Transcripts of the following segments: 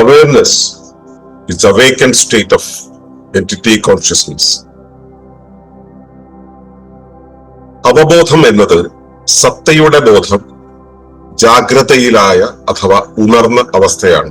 awareness is awakened state of entity consciousness. അവബോധം എന്നത് സത്തയുടെ ബോധം ജാഗ്രതയിലായ അഥവാ ഉണർന്ന അവസ്ഥയാണ്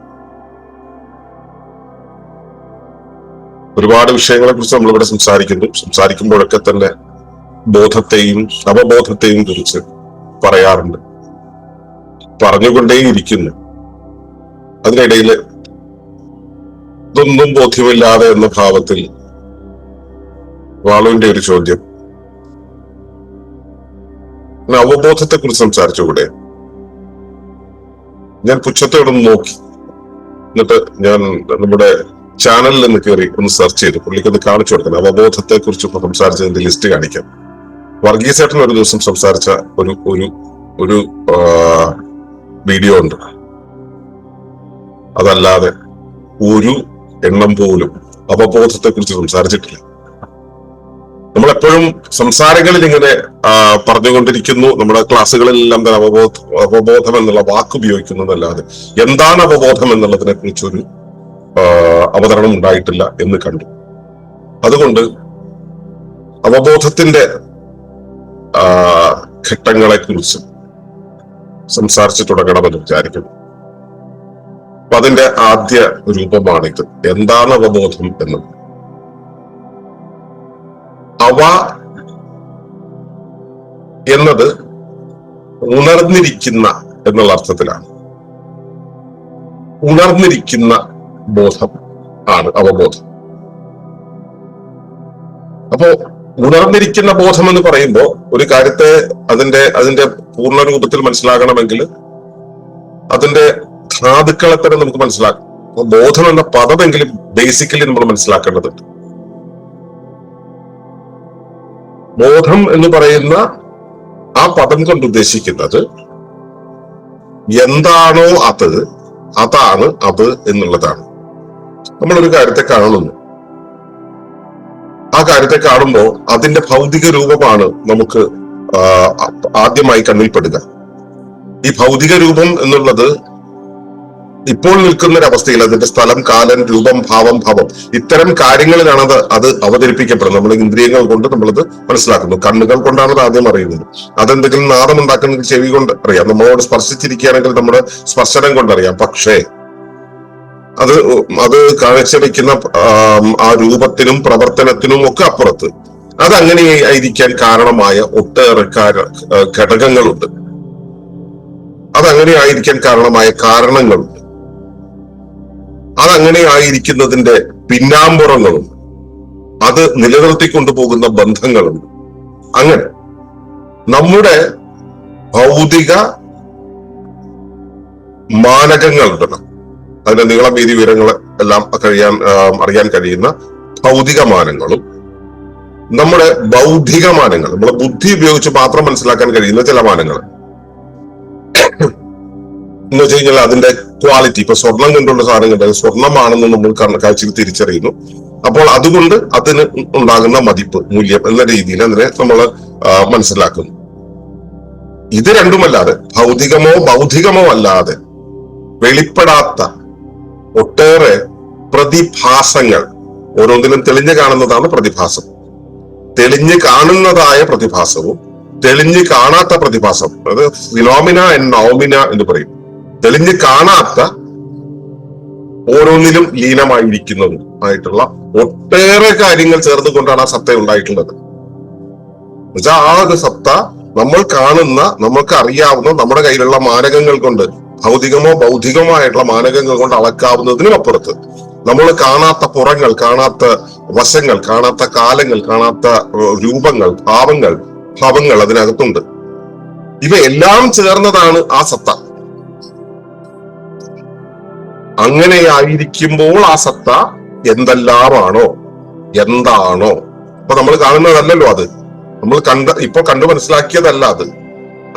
ഒരുപാട് വിഷയങ്ങളെ കുറിച്ച് നമ്മളിവിടെ സംസാരിക്കുന്നു. സംസാരിക്കുമ്പോഴൊക്കെ തന്നെ ബോധത്തെയും അവബോധത്തെയും കുറിച്ച് പറയാറുണ്ട്. പറഞ്ഞുകൊണ്ടേയിരിക്കുന്നു. അതിനിടയിൽ ഇതൊന്നും ബോധ്യമില്ലാതെ എന്ന ഭാവത്തിൽ വാളുവിന്റെ ഒരു ചോദ്യം. അവബോധത്തെ കുറിച്ച് സംസാരിച്ചുകൂടെ ഞാൻ പുച്ഛത്തോടൊന്ന് നോക്കി. എന്നിട്ട് ഞാൻ നമ്മുടെ ചാനലിൽ നിന്ന് കയറി ഒന്ന് സെർച്ച് ചെയ്തു. പുള്ളിക്ക് ഒന്ന് കാണിച്ചു കൊടുക്കണം. അവബോധത്തെ കുറിച്ച് സംസാരിച്ചതിന്റെ ലിസ്റ്റ് കാണിക്കാം. വർഗീസേട്ടൻ ഒരു ദിവസം സംസാരിച്ച ഒരു ഒരു ഒരു വീഡിയോ ഉണ്ട്. അതല്ലാതെ ഒരു എണ്ണം പോലും അവബോധത്തെ കുറിച്ച് സംസാരിച്ചിട്ടില്ല. നമ്മൾ എപ്പോഴും സംസാരങ്ങളിൽ ഇങ്ങനെ പറഞ്ഞുകൊണ്ടിരിക്കുന്നു. നമ്മുടെ ക്ലാസ്സുകളിലെല്ലാം തന്നെ അവബോധ അവബോധം എന്നുള്ള വാക്ക് ഉപയോഗിക്കുന്നു എന്താണ് അവബോധം എന്നുള്ളതിനെ കുറിച്ചൊരു അവതരണം ഉണ്ടായിട്ടില്ല എന്ന് കണ്ടു. അതുകൊണ്ട് അവബോധത്തിന്റെ ആ, ഘട്ടങ്ങളെ കുറിച്ച് സംസാരിച്ചു തുടങ്ങണമെന്ന് വിചാരിക്കുന്നു. അപ്പൊ അതിന്റെ ആദ്യ രൂപമാണിത്. എന്താണ് അവബോധം എന്ന് അവ എന്നത് ഉണർന്നിരിക്കുന്ന എന്നുള്ള അർത്ഥത്തിലാണ്. ഉണർന്നിരിക്കുന്ന ബോധം ആണ് അവബോധം. അപ്പോ ഉണർന്നിരിക്കുന്ന ബോധം എന്ന് പറയുമ്പോൾ ഒരു കാര്യത്തെ അതിന്റെ അതിന്റെ പൂർണ രൂപത്തിൽ മനസ്സിലാകണമെങ്കിൽ അതിന്റെ ധാതുക്കളെ തന്നെ നമുക്ക് മനസ്സിലാക്കാം. ബോധം എന്ന പദമെങ്കിലും ബേസിക്കലി നമ്മൾ മനസ്സിലാക്കേണ്ടതുണ്ട്. ബോധം എന്ന് പറയുന്ന ആ പദം കൊണ്ട് ഉദ്ദേശിക്കുന്നത് എന്താണോ അത് അതാണ് അത് എന്നുള്ളതാണ്. നമ്മളൊരു കാര്യത്തെ കാണുന്നു ആ കാര്യത്തെ കാണുമ്പോൾ അതിന്റെ ഭൗതിക രൂപമാണ് നമുക്ക് ആദ്യമായി കണ്ണിൽപ്പെടുക. ഈ ഭൗതിക രൂപം എന്നുള്ളത് ഇപ്പോൾ നിൽക്കുന്ന ഒരു അവസ്ഥയിൽ അതിന്റെ സ്ഥലം കാലം രൂപം ഭാവം ഭാവം ഇത്തരം കാര്യങ്ങളിലാണ് അത് അത് അവതരിപ്പിക്കപ്പെടുന്നത്. നമ്മൾ ഇന്ദ്രിയങ്ങൾ കൊണ്ട് നമ്മളത് മനസ്സിലാക്കുന്നു. കണ്ണുകൾ കൊണ്ടാണ് അത് ആദ്യം അറിയുന്നത്. അതെന്തെങ്കിലും നാദം ഉണ്ടാക്കുന്നത് ചെവി കൊണ്ട് അറിയാം. നമ്മളോട് സ്പർശിച്ചിരിക്കുകയാണെങ്കിൽ നമ്മുടെ സ്പർശനം കൊണ്ടറിയാം. പക്ഷേ അത് അത് കാഴ്ചവെക്കുന്ന ആം, രൂപത്തിനും പ്രവർത്തനത്തിനും ഒക്കെ അപ്പുറത്ത്. അതങ്ങനെ ആയിരിക്കാൻ കാരണമായ ഒട്ടേറെ ഘടകങ്ങളുണ്ട്. അതങ്ങനെ ആയിരിക്കാൻ കാരണമായ കാരണങ്ങളുണ്ട്. അതങ്ങനെ ആയിരിക്കുന്നതിന്റെ പിന്നാമ്പുറങ്ങളുണ്ട് അത് നിലനിർത്തിക്കൊണ്ടുപോകുന്ന ബന്ധങ്ങളുണ്ട്. അങ്ങനെ നമ്മുടെ ഭൗതിക മാനകങ്ങളുണ്ടല്ലോ അതിന്റെ നീളം വീതി വിവരങ്ങൾ എല്ലാം കഴിയാൻ അറിയാൻ കഴിയുന്ന ഭൗതിക മാനങ്ങളും നമ്മുടെ ബൗദ്ധിക മാനങ്ങൾ ബുദ്ധി ഉപയോഗിച്ച് മാത്രം മനസ്സിലാക്കാൻ കഴിയുന്ന ചില മാനങ്ങൾ. എന്ന് വെച്ച് കഴിഞ്ഞാൽ അതിന്റെ ക്വാളിറ്റി ഇപ്പൊ സ്വർണം കൊണ്ടുള്ള സാധനം കണ്ടത് സ്വർണമാണെന്ന് നമ്മൾ കാഴ്ചയിൽ തിരിച്ചറിയുന്നു. അപ്പോൾ അതുകൊണ്ട് അതിന് ഉണ്ടാകുന്ന മതിപ്പ് മൂല്യം എന്ന രീതിയിൽ അതിനെ നമ്മൾ മനസ്സിലാക്കുന്നു. ഇത് രണ്ടുമല്ലാതെ ഭൗതികമോ ബൗദ്ധികമോ അല്ലാതെ വെളിപ്പെടാത്ത ഒട്ടേറെ പ്രതിഭാസങ്ങൾ ഓരോന്നിലും തെളിഞ്ഞു കാണുന്നതാണ് പ്രതിഭാസം. തെളിഞ്ഞു കാണുന്നതായ പ്രതിഭാസവും തെളിഞ്ഞു കാണാത്ത പ്രതിഭാസം അത് ഫിലോമിന ആൻഡ് നോമിന എന്ന് പറയും. തെളിഞ്ഞു കാണാത്ത ഓരോന്നിലും ലീനമായിരിക്കുന്നതും ആയിട്ടുള്ള ഒട്ടേറെ കാര്യങ്ങൾ ചേർന്നുകൊണ്ടാണ് ആ സത്ത ഉണ്ടായിട്ടുള്ളത്. എന്നുവെച്ചാൽ ആ ഒരു സത്ത നമ്മൾ കാണുന്ന നമുക്ക് അറിയാവുന്ന നമ്മുടെ കയ്യിലുള്ള മാനകങ്ങൾ കൊണ്ട് ഭൗതികമോ ബൗദ്ധികമോ ആയിട്ടുള്ള മാനകങ്ങൾ കൊണ്ട് അളക്കാവുന്നതിനും അപ്പുറത്ത്. നമ്മൾ കാണാത്ത പുറങ്ങൾ കാണാത്ത വശങ്ങൾ കാണാത്ത കാലങ്ങൾ കാണാത്ത രൂപങ്ങൾ ഭാവങ്ങൾ ഭാവങ്ങൾ അതിനകത്തുണ്ട്. ഇവയെല്ലാം ചേർന്നതാണ് ആ സത്ത. അങ്ങനെയായിരിക്കുമ്പോൾ ആ സത്ത എന്തെല്ലാമാണോ? എന്താണോ? അപ്പൊ നമ്മൾ കാണുന്നതല്ലല്ലോ അത്. നമ്മൾ കണ്ട ഇപ്പൊ കണ്ടു മനസ്സിലാക്കിയതല്ല അത്.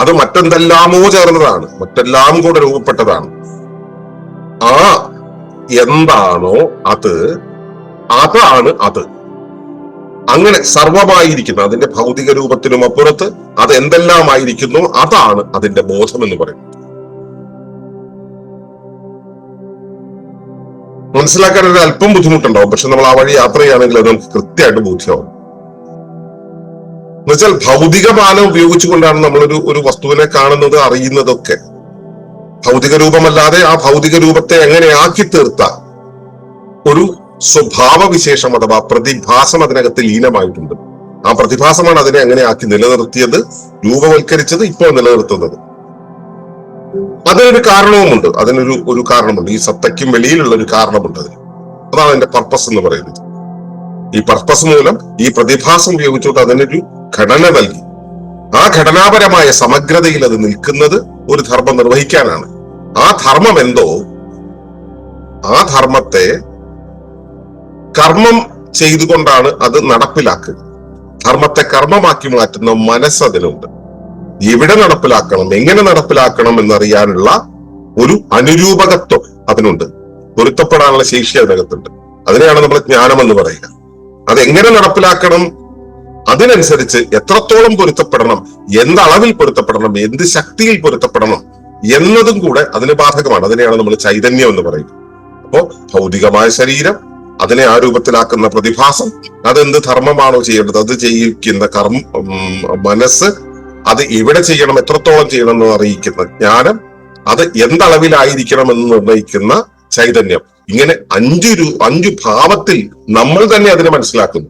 അത് മറ്റെന്തെല്ലാമോ ചേർന്നതാണ് മറ്റെല്ലാം കൂടെ രൂപപ്പെട്ടതാണ്. ആ എന്താണോ അത് അതാണ് അത്. അങ്ങനെ സർവമായിരിക്കുന്ന അതിന്റെ ഭൗതിക രൂപത്തിനും അപ്പുറത്ത് അത് എന്തെല്ലാമായിരിക്കുന്നു അതാണ് അതിന്റെ ബോധം എന്ന് പറയുന്നത് മനസ്സിലാക്കാൻ ഒരു അല്പം ബുദ്ധിമുട്ടുണ്ടാവും പക്ഷെ നമ്മൾ ആ വഴി യാത്ര ചെയ്യുകയാണെങ്കിൽ അത് നമുക്ക് കൃത്യമായിട്ട് ബോധ്യമാവും. എന്നുവെച്ചാൽ ഭൗതിക മാനം ഉപയോഗിച്ചുകൊണ്ടാണ് നമ്മളൊരു ഒരു വസ്തുവിനെ കാണുന്നത് അറിയുന്നതൊക്കെ. ഭൗതിക രൂപമല്ലാതെ ആ ഭൗതിക രൂപത്തെ എങ്ങനെ ആക്കി തീർത്ത? ഒരു സ്വഭാവ വിശേഷം അഥവാ പ്രതിഭാസം അതിനകത്ത് ലീനമായിട്ടുണ്ട്. ആ പ്രതിഭാസമാണ് അതിനെ എങ്ങനെ ആക്കി നിലനിർത്തിയത് രൂപവൽക്കരിച്ചത് ഇപ്പോൾ നിലനിർത്തുന്നത്. അതിനൊരു കാരണവുമുണ്ട്. അതിനൊരു ഒരു കാരണമുണ്ട്. ഈ സത്തയ്ക്കും വെളിയിലുള്ള ഒരു കാരണമുണ്ട് അതിന്. അതാണ് അതിന്റെ പർപ്പസ് എന്ന് പറയുന്നത്. ഈ പർപ്പസ് മൂലം ഈ പ്രതിഭാസം ഉപയോഗിച്ചുകൊണ്ട് അതിനൊരു ഘടന നൽകി. ആ ഘടനാപരമായ സമഗ്രതയിൽ അത് നിൽക്കുന്നത് ഒരു ധർമ്മം നിർവഹിക്കാനാണ്. ആ ധർമ്മം എന്തോ? ആ ധർമ്മത്തെ കർമ്മം ചെയ്തുകൊണ്ടാണ് അത് നടപ്പിലാക്കുക. ധർമ്മത്തെ കർമ്മമാക്കി മാറ്റുന്ന മനസ്സ് അതിനുണ്ട് എവിടെ നടപ്പിലാക്കണം എങ്ങനെ നടപ്പിലാക്കണം എന്നറിയാനുള്ള ഒരു അനുരൂപകത്വം അതിനുണ്ട്. പൊരുത്തപ്പെടാനുള്ള ശേഷി അതിനകത്തുണ്ട്. അതിനെയാണ് നമ്മൾ ജ്ഞാനം എന്ന് പറയുക. അത് എങ്ങനെ നടപ്പിലാക്കണം അതിനനുസരിച്ച് എത്രത്തോളം പൊരുത്തപ്പെടണം എന്തളവിൽ പൊരുത്തപ്പെടണം എന്ത് ശക്തിയിൽ പൊരുത്തപ്പെടണം എന്നതും കൂടെ അതിന് ബാധകമാണ്. അതിനെയാണ് നമ്മൾ ചൈതന്യം എന്ന് പറയുന്നത്. അപ്പോ ഭൗതികമായ ശരീരം അതിനെ ആ രൂപത്തിലാക്കുന്ന പ്രതിഭാസം അതെന്ത് ധർമ്മമാണോ ചെയ്യേണ്ടത്? അത് ചെയ്യിക്കുന്ന കർമ്മ മനസ്സ് അത് എവിടെ ചെയ്യണം എത്രത്തോളം ചെയ്യണം എന്ന് അറിയിക്കുന്ന ജ്ഞാനം അത് എന്തളവിലായിരിക്കണം എന്ന് നിർണയിക്കുന്ന ചൈതന്യം. ഇങ്ങനെ അഞ്ചു അഞ്ചു ഭാവത്തിൽ നമ്മൾ തന്നെ അതിനെ മനസ്സിലാക്കുന്നു.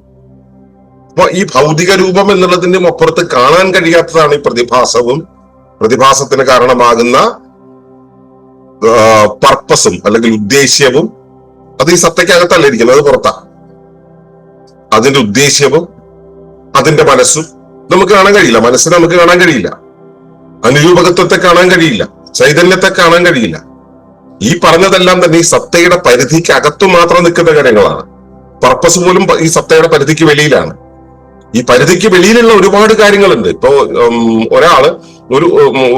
അപ്പൊ ഈ ഭൗതിക രൂപം എന്നുള്ളതിന്റെ അപ്പുറത്ത് കാണാൻ കഴിയാത്തതാണ് ഈ പ്രതിഭാസവും പ്രതിഭാസത്തിന് കാരണമാകുന്ന പർപ്പസും അല്ലെങ്കിൽ ഉദ്ദേശ്യവും. അത് ഈ സത്തയ്ക്കകത്തല്ല ഇരിക്കുന്നത് അത് പുറത്താ. അതിന്റെ ഉദ്ദേശ്യവും അതിന്റെ മനസ്സും നമുക്ക് കാണാൻ കഴിയില്ല. മനസ്സിനെ നമുക്ക് കാണാൻ കഴിയില്ല. അനുരൂപകത്വത്തെ കാണാൻ കഴിയില്ല. ചൈതന്യത്തെ കാണാൻ കഴിയില്ല. ഈ പറഞ്ഞതെല്ലാം തന്നെ ഈ സത്തയുടെ പരിധിക്ക് അകത്തു മാത്രം നിൽക്കുന്ന കാര്യങ്ങളാണ്. പർപ്പസ് പോലും ഈ സത്തയുടെ പരിധിക്ക് വെളിയിലാണ്. ഈ പരിധിക്ക് വെളിയിലുള്ള ഒരുപാട് കാര്യങ്ങളുണ്ട്. ഇപ്പോ ഒരാൾ ഒരു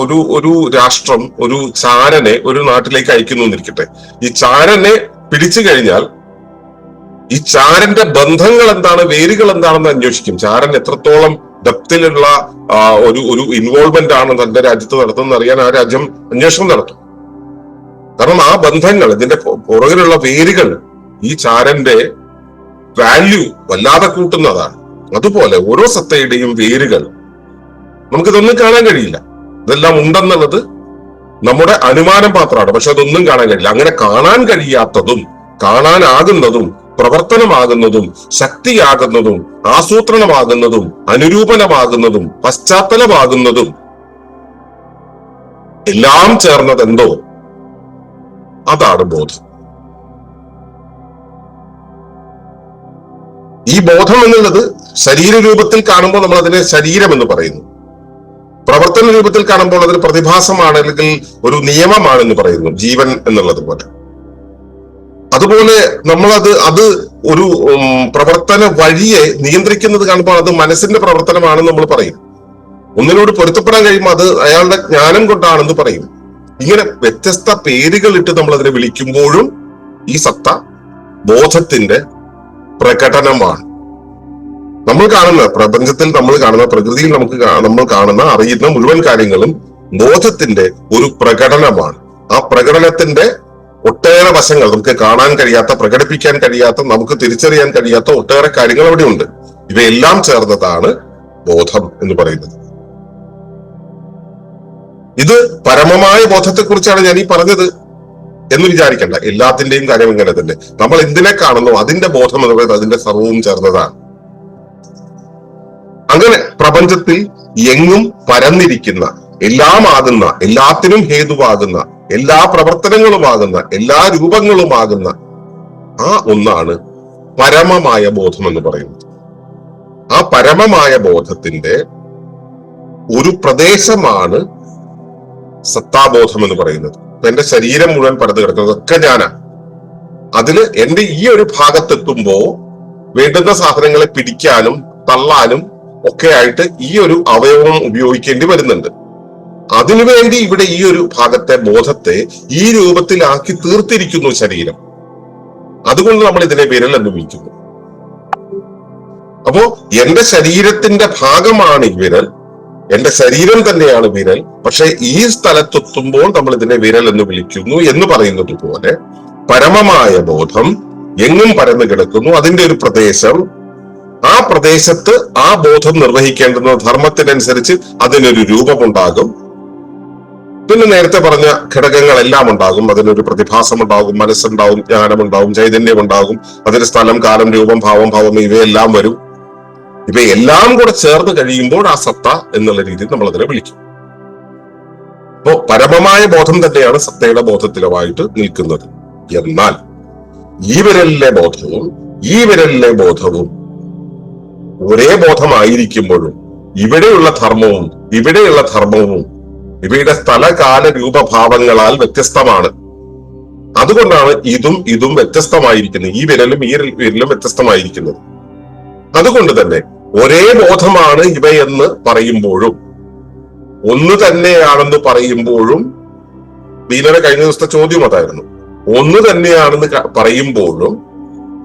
ഒരു ഒരു രാഷ്ട്രം ഒരു ചാരനെ ഒരു നാട്ടിലേക്ക് അയക്കുന്നു എന്നിരിക്കട്ടെ. ഈ ചാരനെ പിടിച്ചു കഴിഞ്ഞാൽ ഈ ചാരന്റെ ബന്ധങ്ങൾ എന്താണ് വേരുകൾ എന്താണെന്ന് അന്വേഷിക്കും. ചാരൻ എത്രത്തോളം ഡെപ്തിലുള്ള ഒരു ഒരു ഇൻവോൾവ്മെന്റ് ആണ് തന്റെ രാജ്യത്ത് നടത്തുന്നത് അറിയാൻ ആ രാജ്യം അന്വേഷണം നടത്തും. കാരണം ആ ബന്ധങ്ങൾ ഇതിന്റെ പുറകിലുള്ള വേരുകൾ ഈ ചാരന്റെ വാല്യൂ വല്ലാതെ കൂട്ടുന്നതാണ്. അതുപോലെ ഓരോ സത്തയുടെയും വേരുകൾ നമുക്കിതൊന്നും കാണാൻ കഴിയില്ല. ഇതെല്ലാം ഉണ്ടെന്നുള്ളത് നമ്മുടെ അനുമാനം മാത്രമാണ്. പക്ഷെ അതൊന്നും കാണാൻ കഴിയില്ല. അങ്ങനെ കാണാൻ കഴിയാത്തതും കാണാനാകുന്നതും പ്രവർത്തനമാകുന്നതും ശക്തിയാകുന്നതും ആസൂത്രണമാകുന്നതും അനുരൂപനമാകുന്നതും പശ്ചാത്തലമാകുന്നതും എല്ലാം ചേർന്നതെന്തോ അതാണ് ബോധം. ഈ ബോധം എന്നുള്ളത് ശരീര രൂപത്തിൽ കാണുമ്പോൾ നമ്മൾ അതിനെ ശരീരം എന്ന് പറയുന്നു. പ്രവർത്തന രൂപത്തിൽ കാണുമ്പോൾ അതൊരു പ്രതിഭാസമാണ് അല്ലെങ്കിൽ ഒരു നിയമമാണെന്ന് പറയുന്നു ജീവൻ എന്നുള്ളത് പോലെ. അതുപോലെ നമ്മളത് അത് ഒരു പ്രവർത്തന വഴിയെ നിയന്ത്രിക്കുന്നത് കാണുമ്പോൾ അത് മനസ്സിന്റെ പ്രവർത്തനമാണെന്ന് നമ്മൾ പറയും. ഒന്നിനോട് പൊരുത്തപ്പെടാൻ കഴിയുമ്പോൾ അത് അയാളുടെ ജ്ഞാനം കൊണ്ടാണെന്ന് പറയും. ഇങ്ങനെ വ്യത്യസ്ത പേരുകൾ ഇട്ട് നമ്മൾ അതിനെ വിളിക്കുമ്പോഴും ഈ സത്ത ബോധത്തിന്റെ പ്രകടനമാണ്. നമ്മൾ കാണുന്ന പ്രപഞ്ചത്തിൽ നമ്മൾ കാണുന്ന പ്രകൃതിയിൽ നമുക്ക് നമ്മൾ കാണുന്ന അറിയുന്ന മുഴുവൻ കാര്യങ്ങളും ബോധത്തിന്റെ ഒരു പ്രകടനമാണ്. ആ പ്രകടനത്തിന്റെ ഒട്ടേറെ വശങ്ങൾ നമുക്ക് കാണാൻ കഴിയാത്ത പ്രകടിപ്പിക്കാൻ കഴിയാത്ത നമുക്ക് തിരിച്ചറിയാൻ കഴിയാത്ത ഒട്ടേറെ കാര്യങ്ങൾ അവിടെ ഉണ്ട് ഇവയെല്ലാം ചേർന്നതാണ് ബോധം എന്ന് പറയുന്നത്. ഇത് പരമമായ ബോധത്തെക്കുറിച്ചാണ് ഞാൻ ഈ പറഞ്ഞത്. എന്ന് വിചാരിക്കണ്ട. എല്ലാത്തിന്റെയും കാര്യം ഇങ്ങനെ തന്നെ. നമ്മൾ എന്തിനെ കാണുന്നു? അതിന്റെ ബോധം എന്ന് പറയുന്നത് അതിന്റെ സർവവും ചേർന്നതാണ്. അങ്ങനെ പ്രപഞ്ചത്തിൽ എങ്ങും പരന്നിരിക്കുന്ന എല്ലാമാകുന്ന എല്ലാത്തിനും ഹേതുവാകുന്ന എല്ലാ പ്രവർത്തനങ്ങളുമാകുന്ന എല്ലാ രൂപങ്ങളുമാകുന്ന ആ ഒന്നാണ് പരമമായ ബോധം എന്ന് പറയുന്നത്. ആ പരമമായ ബോധത്തിന്റെ ഒരു പ്രദേശമാണ് സത്താബോധം എന്ന് പറയുന്നത്. എന്റെ ശരീരം മുഴുവൻ പരന്നു കിടക്കുന്നത് ഒക്കെ ഞാനാ. അതിൽ എന്റെ ഈ ഒരു ഭാഗത്തെത്തുമ്പോ വേണ്ടുന്ന സാധനങ്ങളെ പിടിക്കാനും തള്ളാനും ഒക്കെ ആയിട്ട് ഈ ഒരു അവയവം ഉപയോഗിക്കേണ്ടി വരുന്നുണ്ട്. അതിനുവേണ്ടി ഇവിടെ ഈ ഒരു ഭാഗത്തെ ബോധത്തെ ഈ രൂപത്തിലാക്കി തീർത്തിരിക്കുന്നു ശരീരം. അതുകൊണ്ട് നമ്മൾ ഇതിനെ വിരൽ എന്ന് വിളിക്കുന്നു. അപ്പോ എന്റെ ശരീരത്തിന്റെ ഭാഗമാണ് ഈ വിരൽ. എന്റെ ശരീരം തന്നെയാണ് വിരൽ. പക്ഷെ ഈ സ്ഥലത്തെത്തുമ്പോൾ നമ്മൾ ഇതിനെ വിരൽ എന്ന് വിളിക്കുന്നു എന്ന് പറയുന്നത് പോലെ പരമമായ ബോധം എങ്ങും പരന്നു കിടക്കുന്നു. അതിന്റെ ഒരു പ്രദേശം. ആ പ്രദേശത്ത് ആ ബോധം നിർവഹിക്കേണ്ടുന്ന ധർമ്മത്തിനനുസരിച്ച് അതിനൊരു രൂപമുണ്ടാകും. പിന്നെ നേരത്തെ പറഞ്ഞ ഘടകങ്ങളെല്ലാം ഉണ്ടാകും. അതിനൊരു പ്രതിഭാസം ഉണ്ടാകും മനസ്സുണ്ടാവും ജ്ഞാനമുണ്ടാവും ചൈതന്യം ഉണ്ടാകും അതിന് സ്ഥലം കാലം രൂപം ഭാവം ഭാവം ഇവയെല്ലാം വരും. ഇവയെല്ലാം കൂടെ ചേർന്ന് കഴിയുമ്പോൾ ആ സത്ത എന്നുള്ള രീതിയിൽ നമ്മൾ അതിനെ വിളിക്കും. അപ്പോ പരമമായ ബോധം തന്നെയാണ് സത്തയുടെ ബോധത്തിലുമായിട്ട് നിൽക്കുന്നത്. എന്നാൽ ഈ വിരലിലെ ബോധവും ഈ വിരലിലെ ബോധവും ഒരേ ബോധമായിരിക്കുമ്പോഴും ഇവിടെയുള്ള ധർമ്മവും ഇവിടെയുള്ള ധർമ്മവും ഇവയുടെ സ്ഥലകാല രൂപഭാവങ്ങളാൽ വ്യത്യസ്തമാണ്. അതുകൊണ്ടാണ് ഇതും ഇതും വ്യത്യസ്തമായിരിക്കുന്നത്. ഈ വിരലും ഈ വിരലും വ്യത്യസ്തമായിരിക്കുന്നത്. അതുകൊണ്ട് തന്നെ ഒരേ ബോധമാണ് ഇവയെന്ന് പറയുമ്പോഴും. ഒന്ന് തന്നെയാണെന്ന് പറയുമ്പോഴും ബീനയുടെ കഴിഞ്ഞ ദിവസത്തെ ചോദ്യം അതായിരുന്നു. ഒന്ന് തന്നെയാണെന്ന് പറയുമ്പോഴും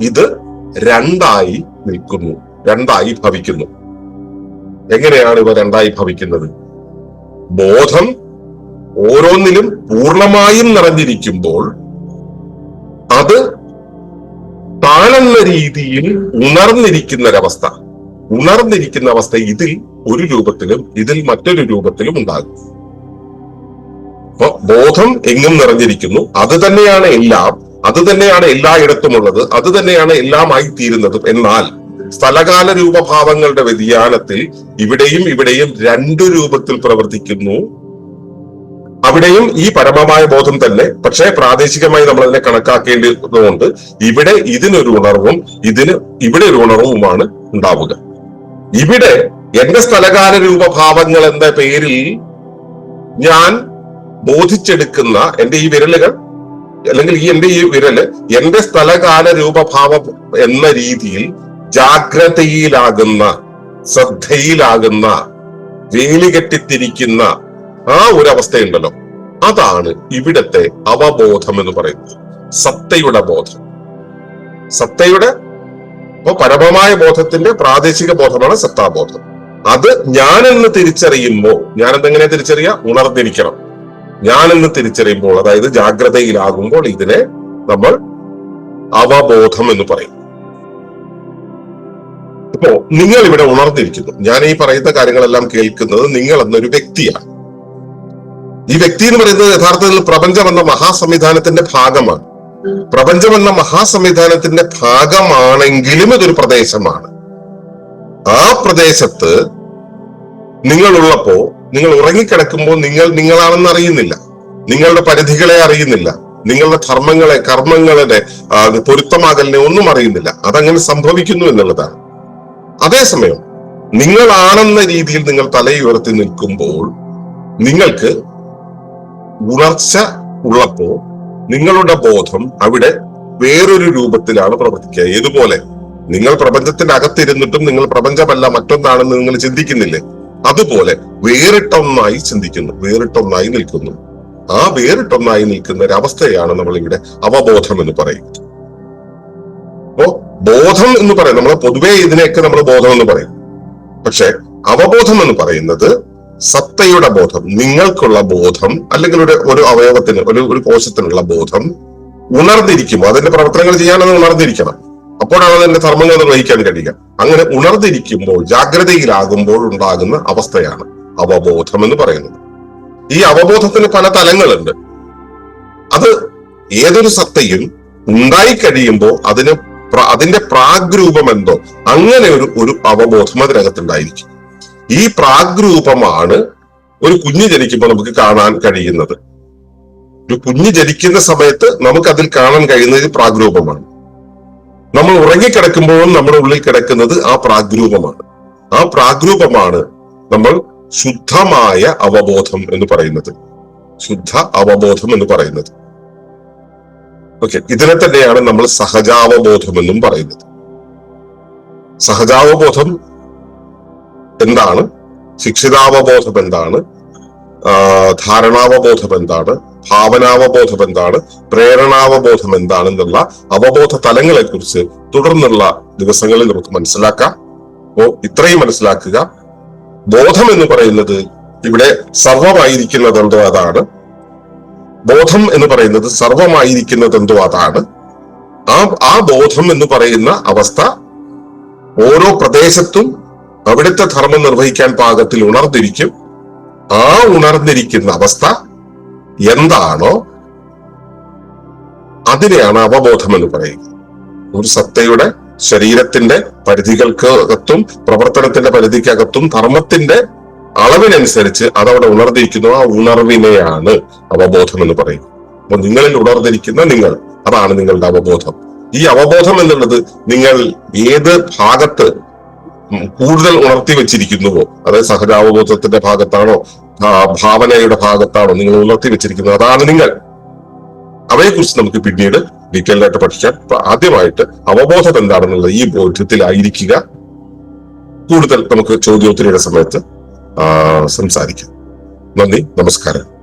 ഇത് രണ്ടായി നിൽക്കുന്നു രണ്ടായി ഭവിക്കുന്നു. എങ്ങനെയാണ് ഇവ രണ്ടായി ഭവിക്കുന്നത്? ബോധം ഓരോന്നിലും പൂർണമായും നിറഞ്ഞിരിക്കുമ്പോൾ അത് താനെന്ന രീതിയിൽ ഉണർന്നിരിക്കുന്ന ഒരവസ്ഥ ഉണർന്നിരിക്കുന്ന അവസ്ഥ ഇതിൽ ഒരു രൂപത്തിലും ഇതിൽ മറ്റൊരു രൂപത്തിലും ഉണ്ടാകും. അപ്പൊ ബോധം എങ്ങും നിറഞ്ഞിരിക്കുന്നു. അത് തന്നെയാണ് എല്ലാം അത് തന്നെയാണ് എല്ലായിടത്തുമുള്ളത് അത് തന്നെയാണ് എല്ലാമായി തീരുന്നതും. എന്നാൽ സ്ഥലകാല രൂപഭാവങ്ങളുടെ വ്യതിയാനത്തിൽ ഇവിടെയും ഇവിടെയും രണ്ടു രൂപത്തിൽ പ്രവർത്തിക്കുന്നു. അവിടെയും ഈ പരമമായ ബോധം തന്നെ പക്ഷേ പ്രാദേശികമായി നമ്മൾ അതിനെ കണക്കാക്കേണ്ടതുകൊണ്ട് ഇവിടെ ഇതിനൊരു ഉണർവും ഇതിന് ഇവിടെ ഒരു ഉണർവുമാണ് ഉണ്ടാവുക. ഇവിടെ എന്റെ സ്ഥലകാല രൂപഭാവങ്ങൾ എന്ന പേരിൽ ഞാൻ ബോധിച്ചെടുക്കുന്ന എന്റെ ഈ വിരലുകൾ അല്ലെങ്കിൽ ഈ എന്റെ ഈ വിരൽ എന്റെ സ്ഥലകാല രൂപഭാവം എന്ന രീതിയിൽ ജാഗ്രതയിലാകുന്ന ശ്രദ്ധയിലാകുന്ന വേലി കെട്ടിത്തിരിക്കുന്ന ആ ഒരു അവസ്ഥയുണ്ടല്ലോ അതാണ് ഇവിടത്തെ അവബോധം എന്ന് പറയുന്നത്. സത്തയുടെ ബോധം. സത്തയുടെ ഇപ്പൊ പരമമായ ബോധത്തിന്റെ പ്രാദേശിക ബോധമാണ് സത്താബോധം. അത് ഞാനെന്ന് തിരിച്ചറിയുമ്പോൾ ഞാനെന്തെങ്ങനെ തിരിച്ചറിയുക ഉണർന്നിരിക്കണം. ഞാനെന്ന് തിരിച്ചറിയുമ്പോൾ അതായത് ജാഗ്രതയിലാകുമ്പോൾ ഇതിനെ നമ്മൾ അവബോധം എന്ന് പറയും. ഇപ്പോ നിങ്ങൾ ഇവിടെ ഉണർന്നിരിക്കുന്നു. ഞാൻ ഈ പറയുന്ന കാര്യങ്ങളെല്ലാം കേൾക്കുന്നത് നിങ്ങൾ എന്നൊരു വ്യക്തിയാണ്. ഈ വ്യക്തി എന്ന് പറയുന്നത് യഥാർത്ഥത്തിൽ പ്രപഞ്ചം എന്ന മഹാസംവിധാനത്തിന്റെ ഭാഗമാണ്. പ്രപഞ്ചം എന്ന മഹാസംവിധാനത്തിന്റെ ഭാഗമാണെങ്കിലും ഇതൊരു പ്രദേശമാണ്. ആ പ്രദേശത്ത് നിങ്ങളുള്ളപ്പോ നിങ്ങൾ ഉറങ്ങിക്കിടക്കുമ്പോൾ നിങ്ങൾ നിങ്ങളാണെന്ന് അറിയുന്നില്ല. നിങ്ങളുടെ പരിധികളെ അറിയുന്നില്ല. നിങ്ങളുടെ ധർമ്മങ്ങളെ കർമ്മങ്ങളുടെ പൊരുത്തമാകലിനെ ഒന്നും അറിയുന്നില്ല. അതങ്ങനെ സംഭവിക്കുന്നു എന്നുള്ളതാണ്. അതേസമയം നിങ്ങളാണെന്ന രീതിയിൽ നിങ്ങൾ തലയുയർത്തി നിൽക്കുമ്പോൾ നിങ്ങൾക്ക് ഉണർച്ച ഉള്ളപ്പോ നിങ്ങളുടെ ബോധം അവിടെ വേറൊരു രൂപത്തിലാണ് പ്രവർത്തിക്കുക. ഏതുപോലെ? നിങ്ങൾ പ്രപഞ്ചത്തിന്റെ അകത്തിരുന്നിട്ടും നിങ്ങൾ പ്രപഞ്ചമല്ല മറ്റൊന്നാണെന്ന് നിങ്ങൾ ചിന്തിക്കുന്നില്ലേ? അതുപോലെ വേറിട്ടൊന്നായി ചിന്തിക്കുന്നു വേറിട്ടൊന്നായി നിൽക്കുന്നു. ആ വേറിട്ടൊന്നായി നിൽക്കുന്ന ഒരവസ്ഥയാണ് നമ്മൾ ഇവിടെ അവബോധം എന്ന് പറയുന്നത്. അപ്പോ ബോധം എന്ന് പറയും നമ്മൾ പൊതുവേ ഇതിനെയൊക്കെ നമ്മൾ ബോധം എന്ന് പറയും. പക്ഷെ അവബോധം എന്ന് പറയുന്നത് സത്തയുടെ ബോധം നിങ്ങൾക്കുള്ള ബോധം അല്ലെങ്കിൽ ഒരു ഒരു അവയവത്തിന് ഒരു ഒരു കോശത്തിനുള്ള ബോധം ഉണർന്നിരിക്കുമ്പോൾ അതിന്റെ പ്രവർത്തനങ്ങൾ ചെയ്യാനത് ഉണർന്നിരിക്കണം. അപ്പോഴാണ് അതിന്റെ ധർമ്മങ്ങൾ നിർവഹിക്കാൻ കഴിയുക. അങ്ങനെ ഉണർന്നിരിക്കുമ്പോൾ ജാഗ്രതയിലാകുമ്പോൾ ഉണ്ടാകുന്ന അവസ്ഥയാണ് അവബോധം എന്ന് പറയുന്നത്. ഈ അവബോധത്തിന് പല തലങ്ങളുണ്ട്. അത് ഏതൊരു സത്തയും ഉണ്ടായി കഴിയുമ്പോൾ അതിന് അതിന്റെ പ്രാഗ്രൂപം എന്തോ അങ്ങനെ ഒരു ഒരു അവബോധം അതിനകത്തുണ്ടായിരിക്കും. ഈ പ്രാഗ്രൂപമാണ് ഒരു കുഞ്ഞ് ജനിക്കുമ്പോൾ നമുക്ക് കാണാൻ കഴിയുന്നത്. ഒരു കുഞ്ഞ് ജനിക്കുന്ന സമയത്ത് നമുക്ക് അതിൽ കാണാൻ കഴിയുന്നത് പ്രാഗ്രൂപമാണ്. നമ്മൾ ഉറങ്ങിക്കിടക്കുമ്പോഴും നമ്മുടെ ഉള്ളിൽ കിടക്കുന്നത് ആ പ്രാഗ്രൂപമാണ്. ആ പ്രാഗ്രൂപമാണ് നമ്മൾ ശുദ്ധമായ അവബോധം എന്ന് പറയുന്നത്. ശുദ്ധ അവബോധം എന്ന് പറയുന്നത്. ഓക്കെ ഇതിനെ തന്നെയാണ് നമ്മൾ സഹജാവബോധം എന്നും പറയുന്നത്. സഹജാവബോധം എന്താണ്? ശിക്ഷിതാവബോധം എന്താണ്? ധാരണാവബോധം എന്താണ്? ഭാവനാവബോധം എന്താണ്? പ്രേരണാവബോധം എന്താണെന്നുള്ള അവബോധ തലങ്ങളെ കുറിച്ച് തുടർന്നുള്ള ദിവസങ്ങളിൽ നമുക്ക് മനസ്സിലാക്കാം. അപ്പോ ഇത്രയും മനസ്സിലാക്കുക. ബോധം എന്ന് പറയുന്നത് ഇവിടെ സർവമായിരിക്കുന്നതെന്തോ അതാണ്. ബോധം എന്ന് പറയുന്നത് സർവമായിരിക്കുന്നതെന്തോ അതാണ്. ആ ആ ബോധം എന്ന് പറയുന്ന അവസ്ഥ ഓരോ പ്രദേശത്തും അവിടുത്തെ ധർമ്മം നിർവഹിക്കാൻ പാകത്തിൽ ഉണർന്നിരിക്കും. ആ ഉണർന്നിരിക്കുന്ന അവസ്ഥ എന്താണോ അതിനെയാണ് അവബോധം എന്ന് പറയുന്നത്. ഒരു സത്തയുടെ ശരീരത്തിന്റെ പരിധികൾക്ക് അകത്തും പ്രവർത്തനത്തിന്റെ പരിധിക്കകത്തും ധർമ്മത്തിന്റെ അളവിനനുസരിച്ച് അതവിടെ ഉണർന്നിരിക്കുന്നു. ആ ഉണർവിനെയാണ് അവബോധം എന്ന് പറയുന്നത്. അപ്പൊ നിങ്ങളിൽ ഉണർന്നിരിക്കുന്ന നിങ്ങൾ അതാണ് നിങ്ങളുടെ അവബോധം. ഈ അവബോധം എന്നുള്ളത് നിങ്ങൾ ഏത് ഭാഗത്ത് കൂടുതൽ ഉണർത്തി വെച്ചിരിക്കുന്നുവോ? അതായത് സഹജാവബോധത്തിന്റെ ഭാഗത്താണോ? ഭാവനയുടെ ഭാഗത്താണോ നിങ്ങൾ ഉണർത്തി വെച്ചിരിക്കുന്നത്? അതാണ് നിങ്ങൾ. അവയെക്കുറിച്ച് നമുക്ക് പിന്നീട് ഡീറ്റെയിൽ ആയിട്ട് പഠിക്കാം ആദ്യമായിട്ട് അവബോധം എന്താണെന്നുള്ളത് ഈ ബോധ്യത്തിലായിരിക്കുക. കൂടുതൽ നമുക്ക് ചോദ്യോത്തരയുടെ സമയത്ത് സംസാരിക്കാം. നന്ദി നമസ്കാരം.